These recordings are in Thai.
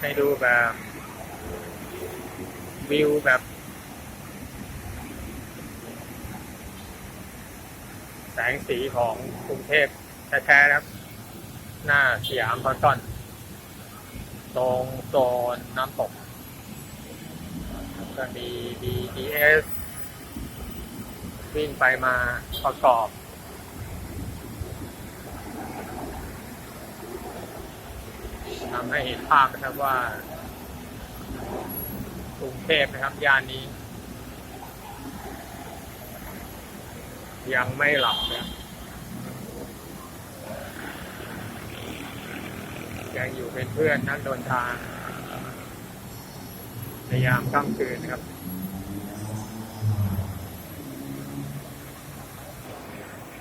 ให้ดูแบบวิวแบบ แสงสีของกรุงเทพแท้ๆนะครับ หน้าสยามพารากอนตรงโซนน้ำตกก็มี BTS วิ่งไปมาประกอบ ทำให้เห็นภาพนะครับว่ากรุงเทพนะครับย่านนี้ ยังไม่หลับนะยังอยู่เป็นเพื่อนนักเดินทางในยามค่ำคืนนะครับ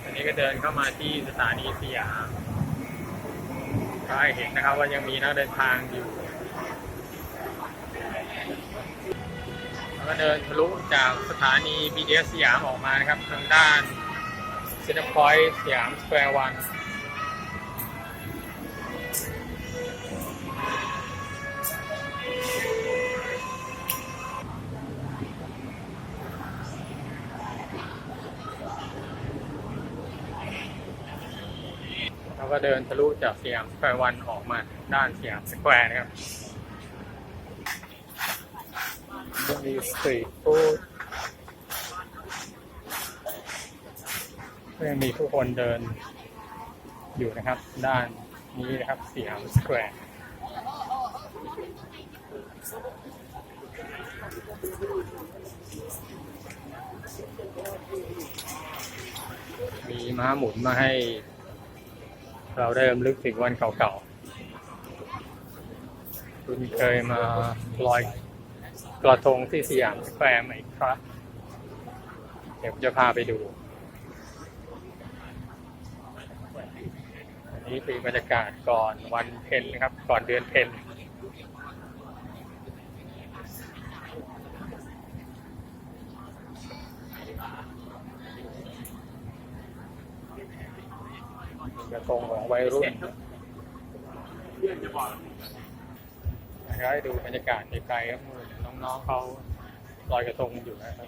อันนี้ก็เดินเข้ามาที่สถานีสยาม ก็ให้เห็นนะครับว่ายังมีนักเดินทางอยู่แล้วก็เดินทะลุจากสถานี BTS สยามออกมานะครับ ทางด้านเซ็นทรัลพอยต์สยามสแควร์วัน แล้วก็เดินทะลุจากสยามสแควร์วันออกมาด้านสยามสแควร์นะครับมีสตรีทฟู้ดก็ยังมีผู้คนเดินอยู่นะครับ ด้านนี้นะครับสยามสแควร์มีม้าหมุนมาให้ เราได้รำลึกถึงวันเก่าๆ คุณเคยมาลอยกระทงที่สยามสแควร์ไหมครับ เดี๋ยวผมจะพาไปดู อันนี้คือบรรยากาศก่อนวันเพ็ญนะครับ ก่อนเดือนเพ็ญ ระทงของวัยรุ่นนะครับดูบรรยากาศไกลๆครับน้องๆเขาลอยกระทงอยู่นะครับ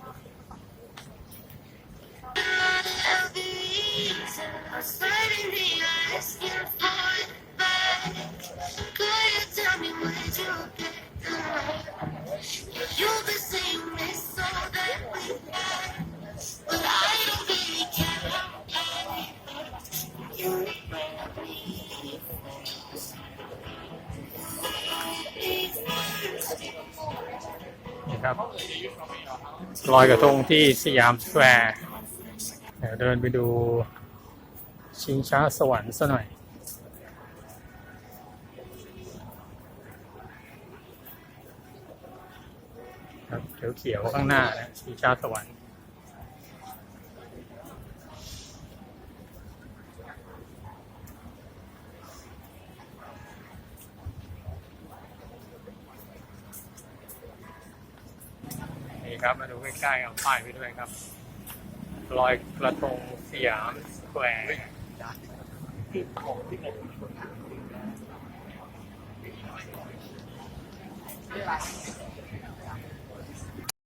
ครับลอยกระทงที่สยามสแควร์เดี๋ยวเดินไปดูชิงช้าสวรรค์ซะหน่อย ครับเขียวๆข้างหน้านะชิงช้าสวรรค์ ครับ มาดูใกล้ๆเอาป้ายไปด้วยครับลอยกระทงสยามสแควร์